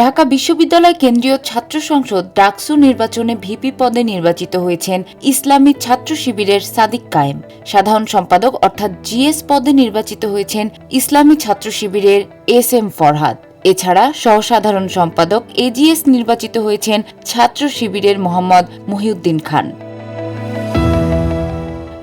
ঢাকা বিশ্ববিদ্যালয় কেন্দ্রীয় ছাত্র সংসদ ডাকসু নির্বাচনে ভিপি পদে নির্বাচিত হয়েছেন ইসলামী ছাত্র শিবিরের সাদিক কায়েম। সাধারণ সম্পাদক অর্থাৎ জিএস পদে নির্বাচিত হয়েছেন ইসলামী ছাত্র শিবিরের এস এম ফরহাদ। এছাড়া সহসাধারণ সম্পাদক এজিএস নির্বাচিত হয়েছেন ছাত্র শিবিরের মোহাম্মদ মহিউদ্দিন খান।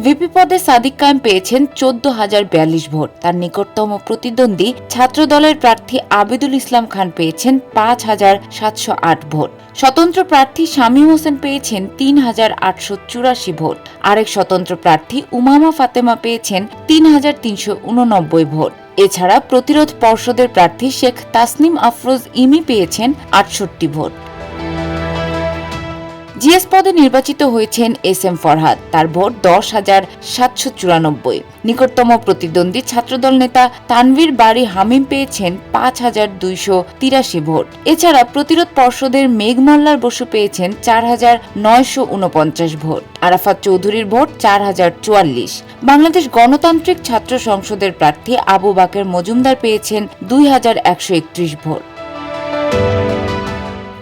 ভিপি পদে সাদিক কায়েম পেয়েছেন চোদ্দ হাজার বিয়াল্লিশ ভোট। তার নিকটতম প্রতিদ্বন্দ্বী ছাত্র দলের প্রার্থী আবিদুল ইসলাম খান পেয়েছেন পাঁচ হাজার সাতশো আট ভোট। স্বতন্ত্র প্রার্থী শামীম হোসেন পেয়েছেন তিন হাজার আটশো চুরাশি ভোট। আরেক স্বতন্ত্র প্রার্থী উমামা ফাতেমা পেয়েছেন তিন হাজার তিনশো উননব্বই ভোট। এছাড়া প্রতিরোধ পর্ষদের প্রার্থী শেখ তাসনিম আফরোজ ইমি পেয়েছেন আটষট্টি ভোট। জিএস পদে নির্বাচিত হয়েছেন এস এম ফরহাদ। তার ভোট দশ হাজার সাতশো চুরানব্বই। নিকটতম প্রতিদ্বন্দ্বী ছাত্রদল নেতা তানভীর বাড়ি হামিম পেয়েছেন পাঁচ হাজার দুইশো তিরাশি ভোট। এছাড়া প্রতিরোধ পর্ষদের মেঘমল্লার বসু পেয়েছেন চার হাজার নয়শো উনপঞ্চাশ ভোট। আরাফাত চৌধুরীর ভোট চার হাজার চুয়াল্লিশ। বাংলাদেশ গণতান্ত্রিক ছাত্র সংসদের প্রার্থী আবু বাকের মজুমদার পেয়েছেন দুই হাজার একশো একত্রিশ ভোট।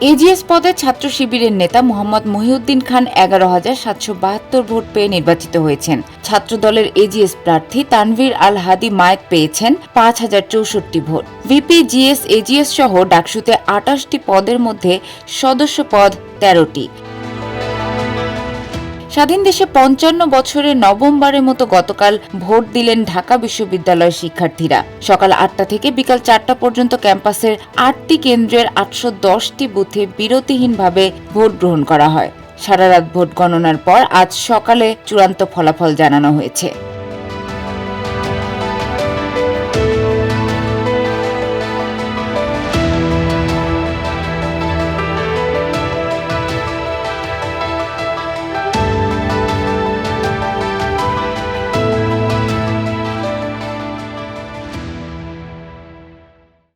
এজিএস পদে ছাত্র শিবিরের নেতা মোহাম্মদ মহিউদ্দিন খান এগারো হাজার সাতশো বাহাত্তর ভোট পেয়ে নির্বাচিত হয়েছেন। ছাত্র দলের এজিএস প্রার্থী তানভীর আল হাদি মায়েত পেয়েছেন পাঁচ হাজার চৌষট্টি ভোট। ভিপি, জিএস, এজিএস সহ ডাকসুতে আটাশটি পদের মধ্যে সদস্য পদ তেরোটি। স্বাধীন দেশে পঞ্চান্ন বছরের নবমবারের মতো গতকাল ভোট দিলেন ঢাকা বিশ্ববিদ্যালয়ের শিক্ষার্থীরা। সকাল আটটা থেকে বিকাল চারটা পর্যন্ত ক্যাম্পাসের আটটি কেন্দ্রের আটশো দশটি বুথে বিরতিহীনভাবে ভোট গ্রহণ করা হয়। সারা রাত ভোট গণনার পর আজ সকালে চূড়ান্ত ফলাফল জানানো হয়েছে।